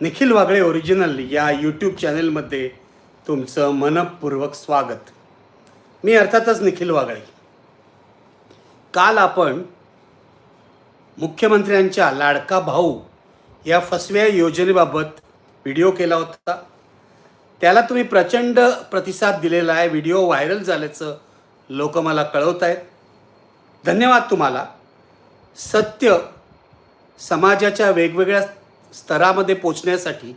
Nikhil Wagle original या YouTube चॅनेलमध्ये तुमचं मनपूर्वक स्वागत. मी अर्थातच निखिल वागळे. काल आपण मुख्यमंत्र्यांच्या लाडका भाऊ या फसव्या योजनेबाबत व्हिडिओ केला होता. त्याला तुम्ही प्रचंड प्रतिसाद दिलेला आहे. व्हिडिओ व्हायरल झाल्याचं लोक मला कळवत आहेत. धन्यवाद तुम्हाला. सत्य समाजाच्या वेगवेगळ्या स्तरामध्ये पोचण्यासाठी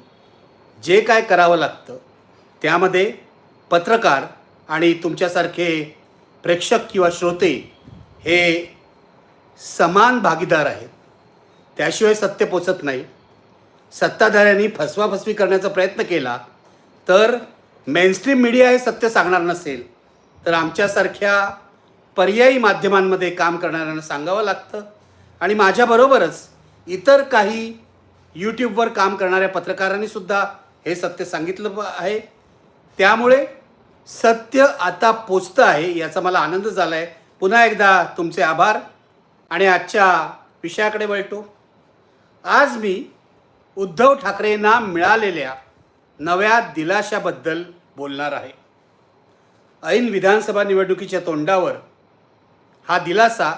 जे काय करावं लागतं त्यामध्ये पत्रकार आणि तुमच्यासारखे प्रेक्षक किंवा श्रोते हे समान भागीदार आहेत. त्याशिवाय सत्य पोचत नाही. सत्ताधाऱ्यांनी फसवाफसवी करण्याचा प्रयत्न केला तर मेनस्ट्रीम मीडिया हे सत्य सांगणार नसेल तर आमच्यासारख्या पर्यायी माध्यमांमध्ये काम करणाऱ्यांना सांगावं लागतं. आणि माझ्याबरोबरच इतर काही यूट्यूबवर काम करणाऱ्या पत्रकारांनी सुद्धा हे सत्य सांगितलं आहे. त्यामुळे सत्य आता पोचतं आहे याचा मला आनंद झाला आहे पुन्हा एकदा तुमचे आभार आणि आजच्या विषयाकडे वळतो. आज मी उद्धव ठाकरेंना मिळालेल्या नव्या दिलाशाबद्दल बोलणार आहे. ऐन विधानसभा निवडणुकीच्या तोंडावर हा दिलासा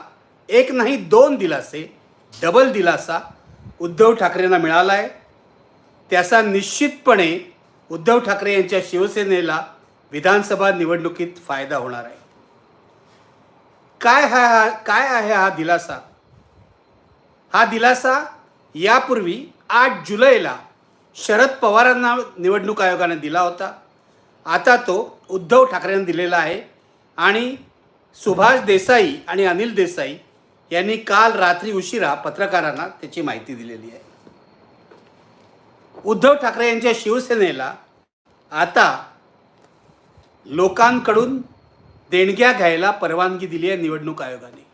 एक नाही दोन दिलासे डबल दिलासा उद्धव ठाकरेंना मिळाला आहे त्याचा निश्चितपणे उद्धव ठाकरे यांच्या शिवसेनेला विधानसभा निवडणुकीत फायदा होणार आहे. काय हा हा- काय आहे हा दिलासा? हा दिलासा यापूर्वी आठ जुलैला शरद पवारांना निवडणूक आयोगाने दिला होता. आता तो उद्धव ठाकरेंना दिलेला आहे आणि सुभाष देसाई आणि अनिल देसाई यांनी काल रात्री उशिरा पत्रकारांना त्याची माहिती दिलेली आहे. उद्धव ठाकरे यांच्या शिवसेनेला आता लोकांकडून देणग्या घ्यायला परवानगी दिली आहे निवडणूक आयोगाने.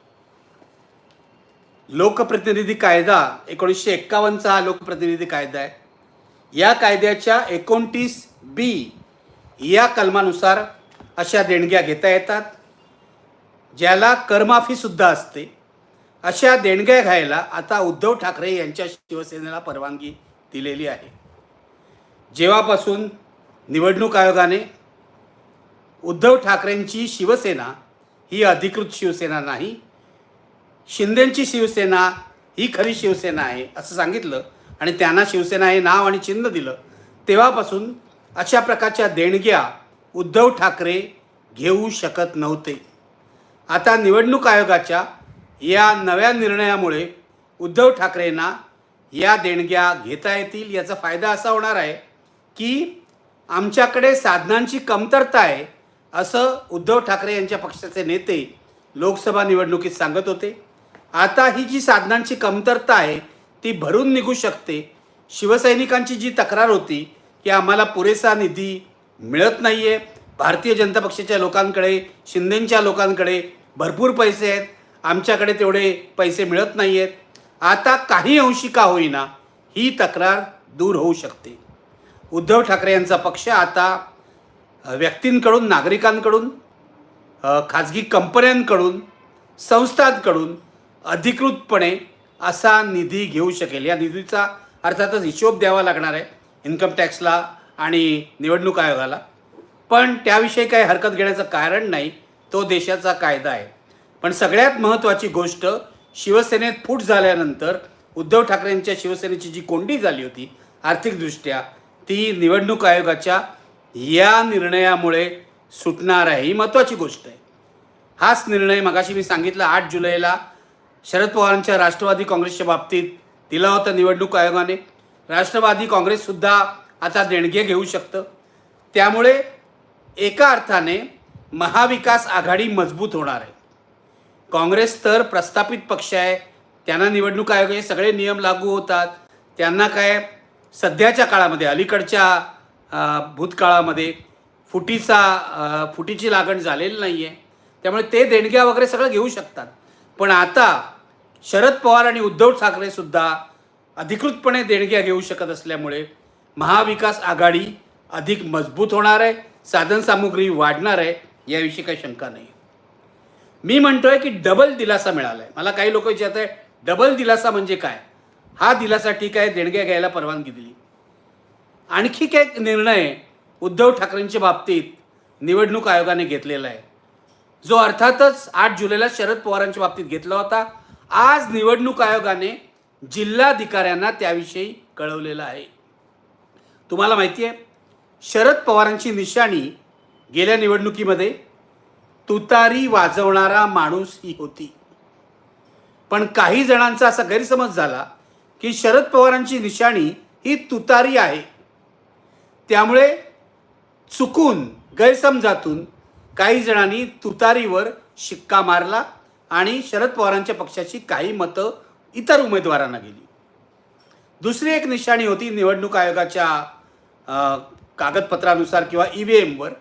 लोकप्रतिनिधी कायदा एकोणीसशे एक्कावन्नचा हा लोकप्रतिनिधी कायदा आहे. या कायद्याच्या एकोणतीस बी या कलमानुसार अशा देणग्या घेता येतात ज्याला करमाफीसुद्धा असते. अशा देणग्या घ्यायला आता उद्धव ठाकरे यांच्या शिवसेनेला परवानगी दिलेली आहे. जेव्हापासून निवडणूक आयोगाने उद्धव ठाकरेंची शिवसेना ही अधिकृत शिवसेना नाही शिंदेंची शिवसेना ही खरी शिवसेना आहे असं सांगितलं आणि त्यांना शिवसेना हे नाव आणि चिन्ह दिलं तेव्हापासून अशा प्रकारच्या देणग्या उद्धव ठाकरे घेऊ शकत नव्हते. आता निवडणूक आयोगाच्या या नव्या निर्णयामुळे उद्धव ठाकरेंना या देणग्या घेता येतील याचा फायदा असा होणार आहे की आमच्याकडे साधनांची कमतरता आहे असं उद्धव ठाकरे यांच्या पक्षाचे नेते लोकसभा निवडणुकीत सांगत होते. आता ही जी साधनांची कमतरता आहे ती भरून निघू शकते. शिवसैनिकांची जी तक्रार होती की आम्हाला पुरेसा निधी मिळत नाही आहे भारतीय जनता पक्षाच्या लोकांकडे शिंदेंच्या लोकांकडे भरपूर पैसे आहेत आमच्याकडे तेवढे पैसे मिळत नाही आहेत आता काही अंशी का होईना ही तक्रार दूर होऊ शकते. उद्धव ठाकरे यांचा पक्ष आता व्यक्तींकडून नागरिकांकडून खाजगी कंपन्यांकडून संस्थांकडून अधिकृतपणे असा निधी घेऊ शकेल. या निधीचा अर्थातच हिशोब द्यावा लागणार आहे इन्कम टॅक्सला आणि निवडणूक आयोगाला. पण त्याविषयी काही हरकत घेण्याचं कारण नाही. तो देशाचा कायदा आहे. पण सगळ्यात महत्त्वाची गोष्ट शिवसेनेत फूट झाल्यानंतर उद्धव ठाकरेंच्या शिवसेनेची जी कोंडी झाली होती आर्थिकदृष्ट्या ती निवडणूक आयोगाच्या या निर्णयामुळे सुटणार आहे ही महत्त्वाची गोष्ट आहे. हाच निर्णय मगाशी मी सांगितलं आठ जुलैला शरद पवारांच्या राष्ट्रवादी काँग्रेसच्या बाबतीत दिला होता निवडणूक आयोगाने. राष्ट्रवादी काँग्रेससुद्धा आता देणगे घेऊ शकतं. त्यामुळे एका अर्थाने महाविकास आघाडी मजबूत होणार आहे. काँग्रेस तर प्रस्थापित पक्ष आहे. त्यांना निवडणूक आयोगाचे सगळे नियम लागू होतात. त्यांना काय सध्याच्या काळामध्ये अलीकडच्या भूतकाळामध्ये फुटीचा फुटीची लागण झालेली नाही आहे त्यामुळे ते देणग्या वगैरे सगळं घेऊ शकतात. पण आता शरद पवार आणि उद्धव ठाकरेसुद्धा अधिकृतपणे देणग्या घेऊ शकत असल्यामुळे महाविकास आघाडी अधिक मजबूत होणार आहे. साधनसामुग्री वाढणार आहे. याविषयी काही शंका नाही मी म्हणतोय की डबल दिलासा मिळाला आहे मला काही लोक विचारत आहे डबल दिलासा म्हणजे काय? हा दिलासा ठीक आहे देणग्या घ्यायला परवानगी दिली. आणखी एक निर्णय उद्धव ठाकरेंच्या बाबतीत निवडणूक आयोगाने घेतलेला आहे. जो अर्थातच आठ जुलैला शरद पवारांच्या बाबतीत घेतला होता. आज निवडणूक आयोगाने जिल्हाधिकाऱ्यांना त्याविषयी कळवलेलं आहे. तुम्हाला माहिती आहे शरद पवारांची निशाणी गेल्या निवडणुकीमध्ये तुतारी वाजवणारा माणूस ही होती. पण काही जणांचा असा गैरसमज झाला की शरद पवारांची निशाणी ही तुतारी आहे. त्यामुळे चुकून गैरसमजातून काही जणांनी तुतारीवर शिक्का मारला आणि शरद पवारांच्या पक्षाची काही मतं इतर उमेदवारांना गेली. दुसरी एक निशाणी होती निवडणूक आयोगाच्या कागदपत्रानुसार किंवा ई व्ही एमवर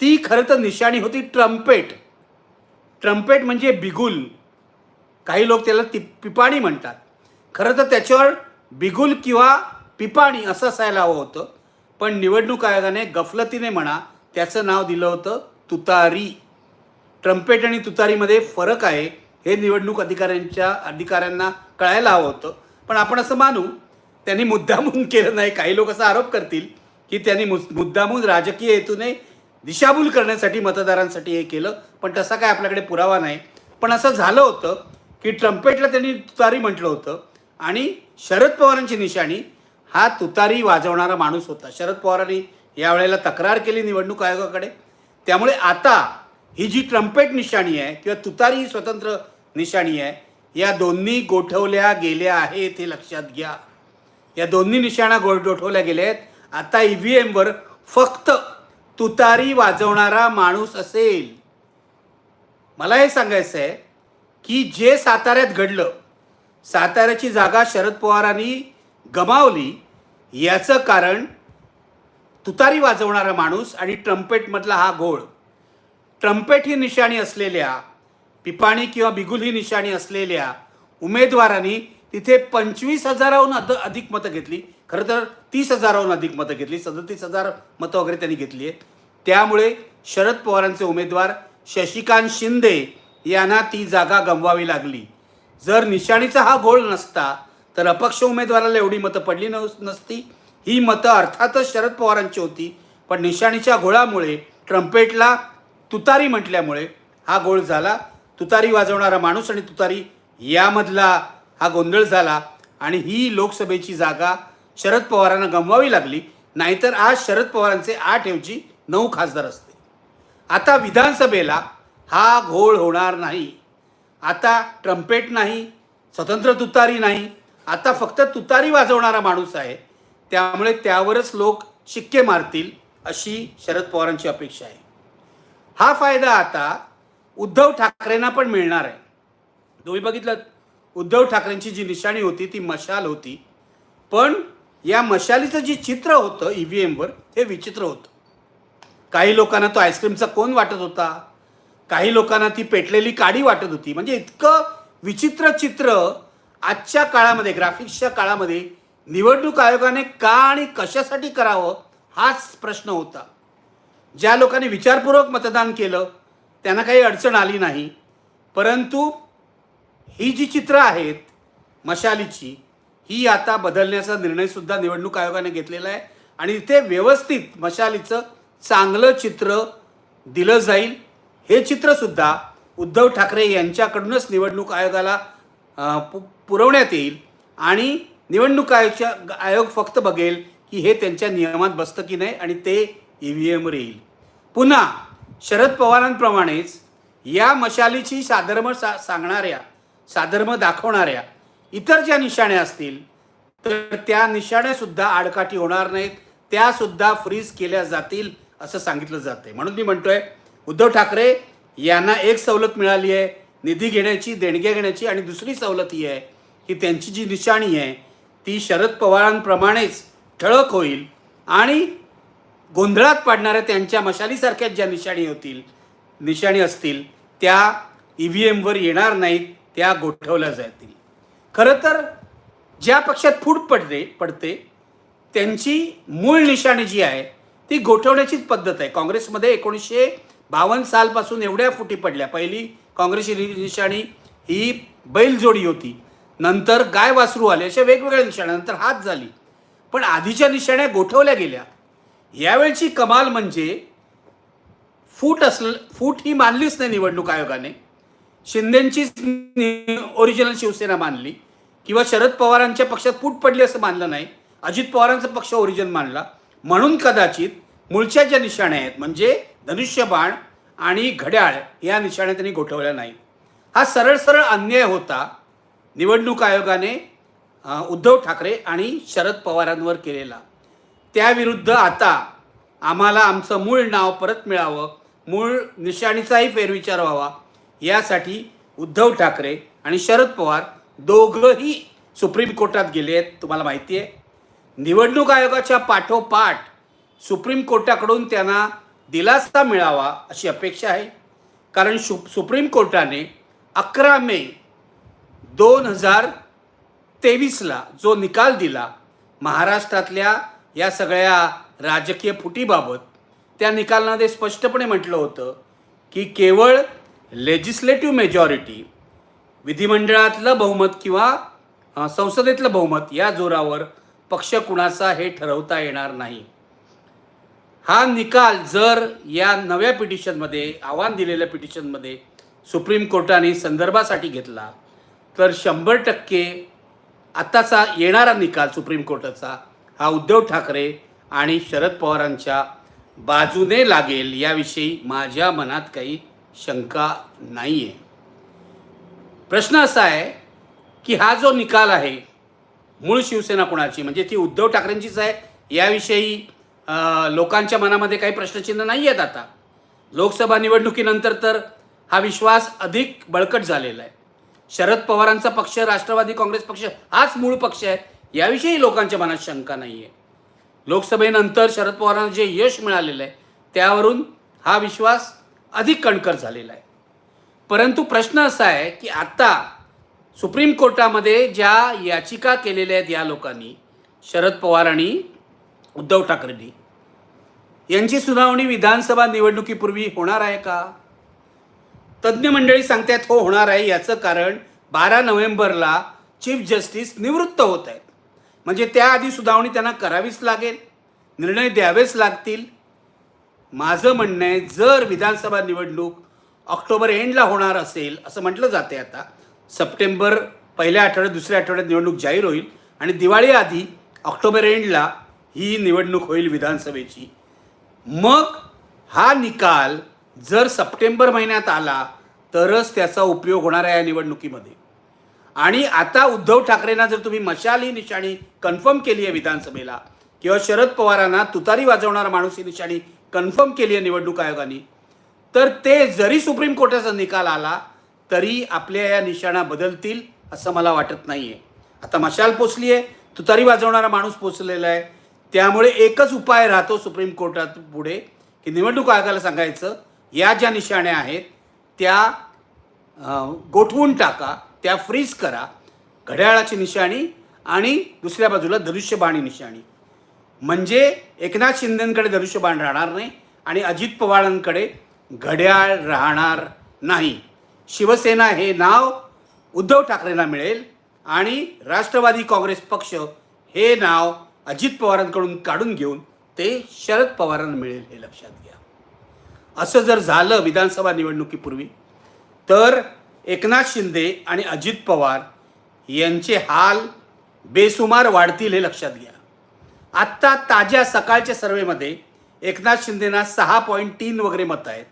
ती खरं तर निशाणी होती ट्रम्पेट. ट्रम्पेट म्हणजे बिगुल. काही लोक त्याला ति पिपाणी म्हणतात. खरं तर त्याच्यावर बिगुल किंवा पिपाणी असं असायला हवं होतं. पण निवडणूक आयोगाने गफलतीने म्हणा त्याचं नाव दिलं होतं तुतारी. ट्रम्पेट आणि तुतारीमध्ये फरक आहे हे निवडणूक अधिकाऱ्यांच्या अधिकाऱ्यांना कळायला हवं होतं. पण आपण असं मानू त्यांनी मुद्दामून केलं नाही. काही लोक असा आरोप करतील की त्यांनी मु मुद्दामून राजकीय हेतूने दिशाभूल करण्यासाठी मतदारांसाठी हे केलं पण तसा काय आपल्याकडे पुरावा नाही. पण असं झालं होतं की ट्रम्पेटला त्यांनी तुतारी म्हटलं होतं आणि शरद पवारांची निशाणी हा तुतारी वाजवणारा माणूस होता. शरद पवारांनी यावेळेला तक्रार केली निवडणूक आयोगाकडे. त्यामुळे आता ही जी ट्रम्पेट निशाणी आहे किंवा तुतारी ही स्वतंत्र निशाणी आहे या दोन्ही गोठवल्या गेल्या आहेत हे लक्षात घ्या. या दोन्ही निशाणा गोठवल्या गेल्या आहेत. आता ई व्ही एमवर फक्त तुतारी वाजवणारा माणूस असेल. मला हे सांगायचं आहे की जे साताऱ्यात घडलं साताऱ्याची जागा शरद पवारांनी गमावली याचं कारण तुतारी वाजवणारा माणूस आणि ट्रम्पेटमधला हा घोळ. ट्रम्पेट ही निशाणी असलेल्या पिपाणी किंवा बिगुल ही निशाणी असलेल्या उमेदवारांनी तिथे पंचवीस हजाराहून अध अधिक मतं घेतली. खरं तर तीस हजाराहून अधिक मतं घेतली. सदतीस हजार मतं वगैरे त्यांनी घेतली आहेत. त्यामुळे शरद पवारांचे उमेदवार शशिकांत शिंदे यांना ती जागा गमवावी लागली. जर निशाणीचा हा घोळ नसता तर अपक्ष उमेदवाराला एवढी मतं पडली नसती. ही मतं अर्थातच शरद पवारांची होती पण निशाणीच्या घोळामुळे ट्रम्पेटला तुतारी म्हटल्यामुळे हा गोळ झाला. तुतारी वाजवणारा माणूस आणि तुतारी यामधला हा गोंधळ झाला आणि ही लोकसभेची जागा शरद पवारांना गमवावी लागली. नाहीतर आज शरद पवारांचे आठ ऐवजी नऊ खासदार असते आता विधानसभेला हा घोळ होणार नाही. आता ट्रम्पेट नाही स्वतंत्र तुतारी नाही आता फक्त तुतारी वाजवणारा माणूस आहे. त्यामुळे त्यावरच लोक शिक्के मारतील अशी शरद पवारांची अपेक्षा आहे. हा फायदा आता उद्धव ठाकरेंना पण मिळणार आहे. तुम्ही बघितलं उद्धव ठाकरेंची जी निशाणी होती ती मशाल होती. पण या मशालीचं जे चित्र होतं ई व्ही एमवर हे विचित्र होतं. काही लोकांना तो आईस्क्रीमचा कोण वाटत होता? काही लोकांना ती पेटलेली काडी वाटत होती. म्हणजे इतकं विचित्र चित्र आजच्या काळामध्ये ग्राफिक्सच्या काळामध्ये निवडणूक आयोगाने का आणि कशासाठी करावं हाच प्रश्न होता. ज्या लोकांनी विचारपूर्वक मतदान केलं त्यांना काही अडचण आली नाही. परंतु ही जी चित्र आहेत मशालीची ही आता बदलण्याचा निर्णयसुद्धा निवडणूक आयोगाने घेतलेला आहे. आणि इथे व्यवस्थित मशालीचं चांगलं चित्र दिलं जाईल. हे चित्रसुद्धा उद्धव ठाकरे यांच्याकडूनच निवडणूक आयोगाला पु पुरवण्यात येईल. आणि निवडणूक आयोगच्या आयोग फक्त बघेल की हे त्यांच्या नियमात बसतं की नाही आणि ते ई व्ही एमवर येईल. पुन्हा शरद पवारांप्रमाणेच या मशालीची साधर्म सा सांगणाऱ्या साधर्म दाखवणाऱ्या इतर ज्या निशाण्या असतील तर त्या निशाण्यासुद्धा आडकाठी होणार नाहीत. त्यासुद्धा फ्रीज केल्या जातील. असं सांगितलं जाते म्हणून मी म्हणतोय उद्धव ठाकरे यांना एक सवलत मिळाली आहे निधी घेण्याची देणग्या घेण्याची आणि दुसरी सवलत ही आहे की त्यांची जी निशाणी आहे ती शरद पवारांप्रमाणेच ठळक होईल आणि गोंधळात पाडणाऱ्या त्यांच्या मशालीसारख्याच ज्या निशाणी होतील निशाणी असतील त्या ई व्ही एमवर येणार नाहीत त्या गोठवल्या जातील. खरं तर ज्या पक्षात फूट पडते पडते त्यांची मूळ निशाणी जी आहे ती गोठवण्याचीच पद्धत आहे. काँग्रेसमध्ये एकोणीसशे बावन्न सालपासून एवढ्या फुटी पडल्या. पहिली काँग्रेसची निशाणी ही बैलजोडी होती. नंतर गाय वासरू आले अशा वेगवेगळ्या निशाण्या. नंतर हात झाली. पण आधीच्या निशाण्या गोठवल्या गेल्या. यावेळची कमाल म्हणजे फूट असल फूट ही मानलीच नाही निवडणूक आयोगाने. शिंदेंचीच ओरिजिनल शिवसेना मानली. किंवा शरद पवारांच्या पक्षात फूट पडली असं मानलं नाही. अजित पवारांचा पक्ष ओरिजिन मानला. म्हणून कदाचित मूळच्या ज्या निशाण्या आहेत म्हणजे धनुष्यबाण आणि घड्याळ या निशाण्या त्यांनी गोठवल्या नाहीत. हा सरळ सरळ अन्याय होता निवडणूक आयोगाने उद्धव ठाकरे आणि शरद पवारांवर केलेला. त्याविरुद्ध आता आम्हाला आमचं मूळ नाव परत मिळावं मूळ निशाणीचाही फेरविचार व्हावा यासाठी उद्धव ठाकरे आणि शरद पवार दोघंही सुप्रीम कोर्टात गेले आहेत तुम्हाला माहिती आहे. निवडणूक आयोगाच्या पाठोपाठ सुप्रीम कोर्टाकडून त्यांना दिलासा मिळावा अशी अपेक्षा आहे. कारण शु सुप्रीम कोर्टाने अकरा मे दोन हजार तेवीसला जो निकाल दिला महाराष्ट्रातल्या या सगळ्या राजकीय फुटीबाबत त्या निकालामध्ये स्पष्टपणे म्हटलं होतं की केवळ लेजिस्लेटिव्ह मेजॉरिटी विधिमंडळातलं बहुमत किंवा संसदेतलं बहुमत या जोरावर पक्ष कुणाचा हे ठरवता येणार नाही. हा निकाल जर या नव्या पिटिशनमध्ये आव्हान दिलेल्या पिटिशनमध्ये सुप्रीम कोर्टाने संदर्भासाठी घेतला तर शंभर टक्के आत्ताचा येणारा निकाल सुप्रीम कोर्टाचा हा उद्धव ठाकरे आणि शरद पवारांच्या बाजूने लागेल याविषयी माझ्या मनात काही शंका नाही आहे प्रश्न असा आहे की हा जो निकाल आहे मूळ शिवसेना कोणाची? म्हणजे ती उद्धव ठाकरेंचीच आहे. याविषयी लोकांच्या मनामध्ये काही प्रश्नचिन्ह नाही आहेत आता. लोकसभा निवडणुकीनंतर तर हा विश्वास अधिक बळकट झालेला आहे. शरद पवारांचा पक्ष राष्ट्रवादी काँग्रेस पक्ष हाच मूळ पक्ष आहे. याविषयी लोकांच्या मनात शंका नाही आहे लोकसभेनंतर शरद पवारांना जे यश मिळालेलं आहे त्यावरून हा विश्वास अधिक कणकर झालेला आहे. परंतु प्रश्न असा आहे की आता सुप्रीम कोर्टामध्ये ज्या याचिका केलेल्या आहेत या लोकांनी शरद पवार आणि उद्धव ठाकरेंनी यांची सुनावणी विधानसभा निवडणुकीपूर्वी होणार आहे का? तज्ज्ञ मंडळी सांगतायत हो होणार आहे. याचं कारण बारा नोव्हेंबरला चीफ जस्टिस निवृत्त होत आहेत. म्हणजे त्याआधी सुनावणी त्यांना करावीच लागेल निर्णय द्यावेच लागतील. माझं म्हणणं आहे जर विधानसभा निवडणूक ऑक्टोबर एंडला होणार असेल असं म्हटलं जाते आता सप्टेंबर पहिल्या आठवड्यात दुसऱ्या आठवड्यात निवडणूक जाहीर होईल आणि दिवाळीआधी ऑक्टोबर एंडला ही निवडणूक होईल विधानसभेची. मग हा निकाल जर सप्टेंबर महिन्यात आला तरच त्याचा उपयोग होणार आहे या निवडणुकीमध्ये. आणि आता उद्धव ठाकरेंना जर तुम्ही मशाल ही निशाणी कन्फर्म केली आहे विधानसभेला किंवा शरद पवारांना तुतारी वाजवणारा माणूस ही निशाणी कन्फर्म केली आहे निवडणूक आयोगाने तर ते जरी सुप्रीम कोर्टाचा निकाल आला तरी आपल्या या निशाणा बदलतील असं मला वाटत नाही आहे आता मशाल पोचली आहे तुतारी वाजवणारा माणूस पोचलेला आहे. त्यामुळे एकच उपाय राहतो सुप्रीम कोर्टात पुढे की निवडणूक आयोगाला सांगायचं या ज्या निशाण्या आहेत त्या गोठवून टाका त्या फ्रीज करा. घड्याळाची निशाणी आणि दुसऱ्या बाजूला धनुष्यबाणी निशाणी. म्हणजे एकनाथ शिंदेंकडे धनुष्यबाण राहणार नाही आणि अजित पवारांकडे घड्याळ राहणार नाही. शिवसेना हे नाव उद्धव ठाकरेंना मिळेल आणि राष्ट्रवादी काँग्रेस पक्ष हे नाव अजित पवारांकडून काढून घेऊन ते शरद पवारांना मिळेल हे लक्षात घ्या. असं जर झालं विधानसभा निवडणुकीपूर्वी तर एकनाथ शिंदे आणि अजित पवार यांचे हाल बेसुमार वाढतील हे लक्षात घ्या. आत्ता ताज्या सकाळच्या सर्वेमध्ये एकनाथ शिंदेना सहा पॉईंट तीन वगैरे मतं आहेत.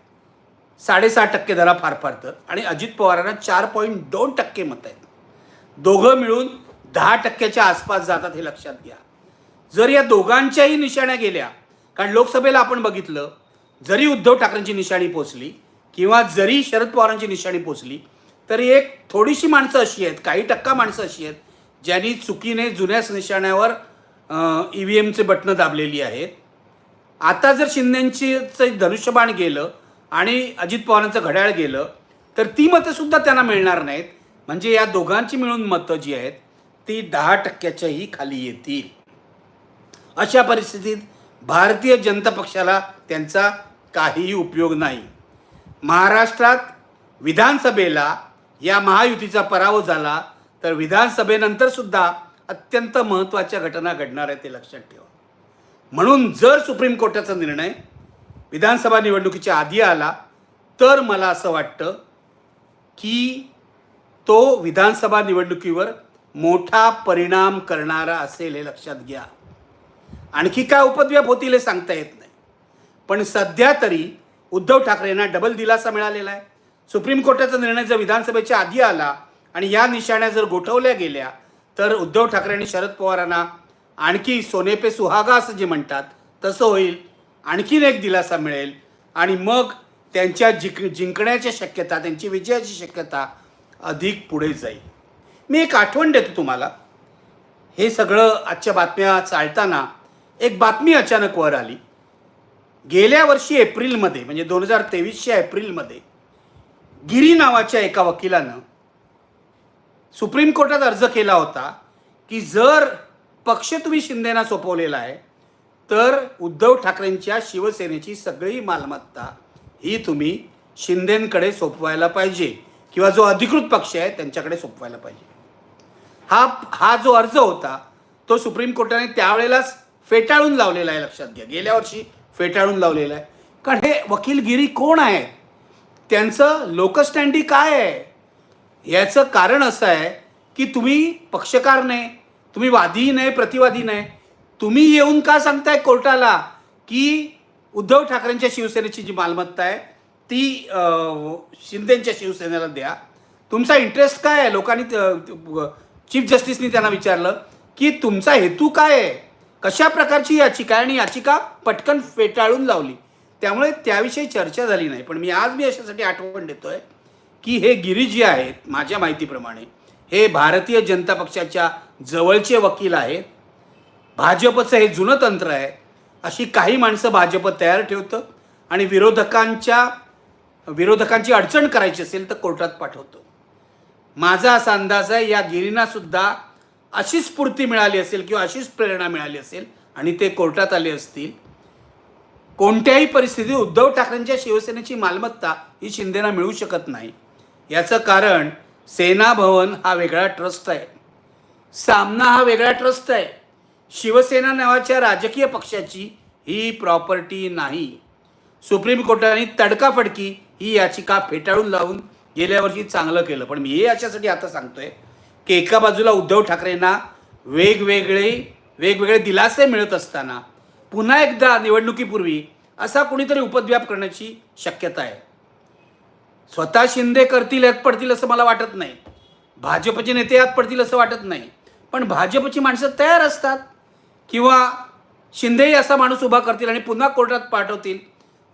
साडेसहा टक्के दरा फार फार आणि अजित पवारांना चार पॉईंट दोन टक्के मत आहेत. दोघं मिळून दहा टक्क्याच्या आसपास जातात हे लक्षात घ्या. जर या दोघांच्याही निशाण्या गेल्या कारण लोकसभेला आपण बघितलं जरी उद्धव ठाकरेंची निशाणी पोचली किंवा जरी शरद पवारांची निशाणी पोचली तरी एक थोडीशी माणसं अशी आहेत काही टक्का माणसं अशी आहेत ज्यांनी चुकीने जुन्याच निशाण्यावर ई व्ही एमचे बटणं दाबलेली आहेत. आता जर शिंदेची धनुष्यबाण गेलं आणि अजित पवारांचं घड्याळ गेलं तर ती मतंसुद्धा त्यांना मिळणार नाहीत. म्हणजे या दोघांची मिळून मतं जी आहेत ती दहा टक्क्याच्याही खाली येतील. अशा परिस्थितीत भारतीय जनता पक्षाला त्यांचा काहीही उपयोग नाही. महाराष्ट्रात विधानसभेला या महायुतीचा पराभव झाला तर विधानसभेनंतर सुद्धा अत्यंत महत्त्वाच्या घटना घडणार आहे ते लक्षात ठेवा. म्हणून जर सुप्रीम कोर्टाचा निर्णय विधानसभा निवडणुकीच्या आधी आला तर मला असं वाटतं की तो विधानसभा निवडणुकीवर मोठा परिणाम करणारा असेल हे लक्षात घ्या. आणखी काय उपद्व्याप होतील हे सांगता येत नाही. पण सध्या तरी उद्धव ठाकरेंना डबल दिलासा मिळालेला आहे. सुप्रीम कोर्टाचा निर्णय जर विधानसभेच्या आधी आला आणि या निशाण्या जर गोठवल्या गेल्या तर उद्धव ठाकरे आणि शरद पवारांना आणखी सोने पे सुहागा असं जे म्हणतात तसं होईल. आणखीन एक दिलासा मिळेल. आणि मग त्यांच्या जिंक जिंकण्याच्या शक्यता त्यांची विजयाची शक्यता अधिक पुढे जाईल. मी एक आठवण देतो तुम्हाला. हे सगळं आजच्या बातम्या चालताना एक बातमी अचानक वर आली. गेल्या वर्षी एप्रिलमध्ये म्हणजे दोन हजार तेवीसच्या एप्रिलमध्ये गिरी नावाच्या एका वकिलानं सुप्रीम कोर्टात अर्ज केला होता की जर पक्ष तुम्ही शिंदेना सोपवलेला आहे तर उद्धव ठाकरेंच्या शिवसेनेची सगळी मालमत्ता ही तुम्ही शिंदेंकडे सोपवायला पाहिजे किंवा जो अधिकृत पक्ष आहे त्यांच्याकडे सोपवायला पाहिजे. हा हा जो अर्ज होता तो सुप्रीम कोर्टाने त्यावेळेलाच फेटाळून लावलेला आहे लक्षात घ्या. गेल्या वर्षी फेटाळून लावलेला आहे. कारण हे वकीलगिरी कोण आहेत? त्यांचं लोकस्टँडी काय आहे? याचं कारण असं आहे की तुम्ही पक्षकार नाही तुम्ही वादीही नाही प्रतिवादी नाही तुम्ही येऊन का सांगताय कोर्टाला की उद्धव ठाकरेंच्या शिवसेनेची जी मालमत्ता आहे ती शिंदेच्या शिवसेनेला द्या. तुमचा इंटरेस्ट काय आहे? लोकांनी चीफ जस्टिसनी त्यांना विचारलं की तुमचा हेतू काय आहे? कशा प्रकारची याचिका आहे? आणि याचिका पटकन फेटाळून लावली. त्यामुळे त्याविषयी चर्चा झाली नाही. पण मी आज मी अशासाठी आठवण देतोय की हे गिरी जे आहेत माझ्या माहितीप्रमाणे हे भारतीय जनता पक्षाच्या जवळचे वकील आहेत भाजपचं हे जुनं तंत्र आहे. अशी काही माणसं भाजप तयार ठेवतं आणि विरोधकांच्या विरोधकांची अडचण करायची असेल तर कोर्टात पाठवतो. माझा असा अंदाज आहे या गिरीनासुद्धा अशी स्फूर्ती मिळाली असेल किंवा अशीच प्रेरणा मिळाली असेल आणि ते कोर्टात आले असतील कोणत्याही परिस्थितीत उद्धव ठाकरेंच्या शिवसेनेची मालमत्ता ही शिंदेना मिळू शकत नाही. याचं कारण सेना भवन हा वेगळा ट्रस्ट आहे. सामना हा वेगळा ट्रस्ट आहे. शिवसेना नावाच्या राजकीय पक्षाची ही प्रॉपर्टी नाही. सुप्रीम कोर्टाने तडकाफडकी ही याचिका फेटाळून लावून गेल्या वर्षी चांगलं केलं. पण मी हे याच्यासाठी आता सांगतोय की एका बाजूला उद्धव ठाकरेंना वेगवेगळे वेगवेगळे दिलासे मिळत असताना पुन्हा एकदा निवडणुकीपूर्वी असा कुणीतरी उपद्व्याप करण्याची शक्यता आहे. स्वतः शिंदे करतील यात पडतील असं मला वाटत नाही. भाजपचे नेते यात पडतील असं वाटत नाही. पण भाजपची माणसं तयार असतात. किंवा शिंदेही असा माणूस उभा करतील आणि पुन्हा कोर्टात पाठवतील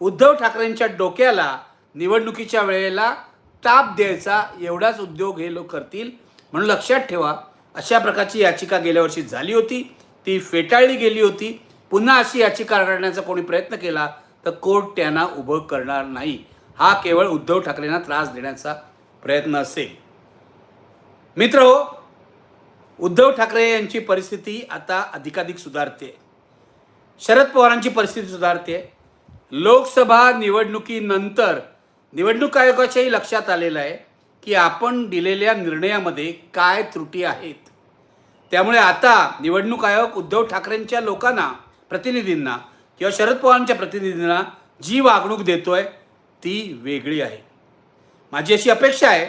उद्धव ठाकरेंच्या डोक्याला निवडणुकीच्या वेळेला ताप द्यायचा एवढाच उद्योग हे लोक करतील. म्हणून लक्षात ठेवा अशा प्रकारची याचिका गेल्या वर्षी झाली होती ती फेटाळली गेली होती. पुन्हा अशी याचिका करण्याचा कोणी प्रयत्न केला तर कोर्ट त्यांना उभं करणार नाही. हा केवळ उद्धव ठाकरेंना त्रास देण्याचा प्रयत्न असेल. मित्र उद्धव ठाकरे यांची परिस्थिती आता अधिकाधिक सुधारते शरद पवारांची परिस्थिती सुधारते लोकसभा निवडणुकीनंतर निवडणूक आयोगाच्याही लक्षात आलेलं आहे की आपण दिलेल्या निर्णयामध्ये काय त्रुटी आहेत. त्यामुळे आता निवडणूक आयोग उद्धव ठाकरेंच्या लोकांना प्रतिनिधींना किंवा शरद पवारांच्या प्रतिनिधींना जी वागणूक देतोय ती वेगळी आहे. माझी अशी अपेक्षा आहे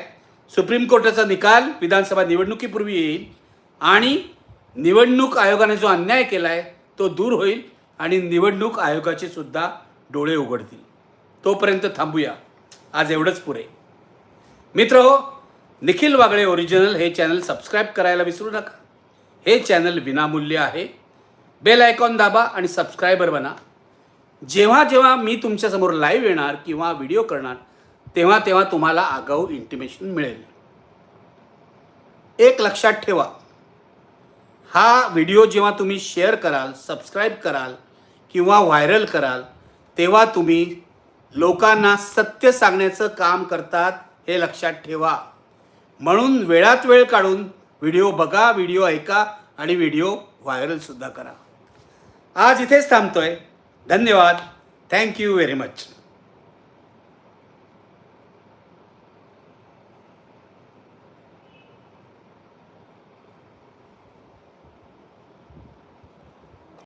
सुप्रीम कोर्टाचा निकाल विधानसभा निवडणुकीपूर्वी येईल. आणि निवडणूक आयोगाने जो अन्याय केला आहे तो दूर होईल आणि निवडणूक आयोगाचे सुद्धा डोळे उघडतील. तोपर्यंत थांबूया. आज एवढंच पुरे मित्र हो निखिल वागळे ओरिजिनल हे चॅनल सबस्क्राईब करायला विसरू नका. हे चॅनल विनामूल्य आहे. बेल आयकॉन दाबा आणि सबस्क्रायबर बना. जेव्हा जेव्हा मी तुमच्यासमोर लाईव्ह येणार किंवा व्हिडिओ करणार तेव्हा तेव्हा तुम्हाला आगाऊ इंटिमेशन मिळेल. एक लक्षात ठेवा. हा व्हिडिओ जेव्हा तुम्ही शेअर कराल सबस्क्राईब कराल किंवा व्हायरल कराल तेव्हा तुम्ही लोकांना सत्य सांगण्याचं काम करतात हे लक्षात ठेवा. म्हणून वेळात वेळ काढून व्हिडिओ बघा व्हिडिओ ऐका आणि व्हिडिओ व्हायरलसुद्धा करा. आज इथेच थांबतोय. धन्यवाद. Thank you very much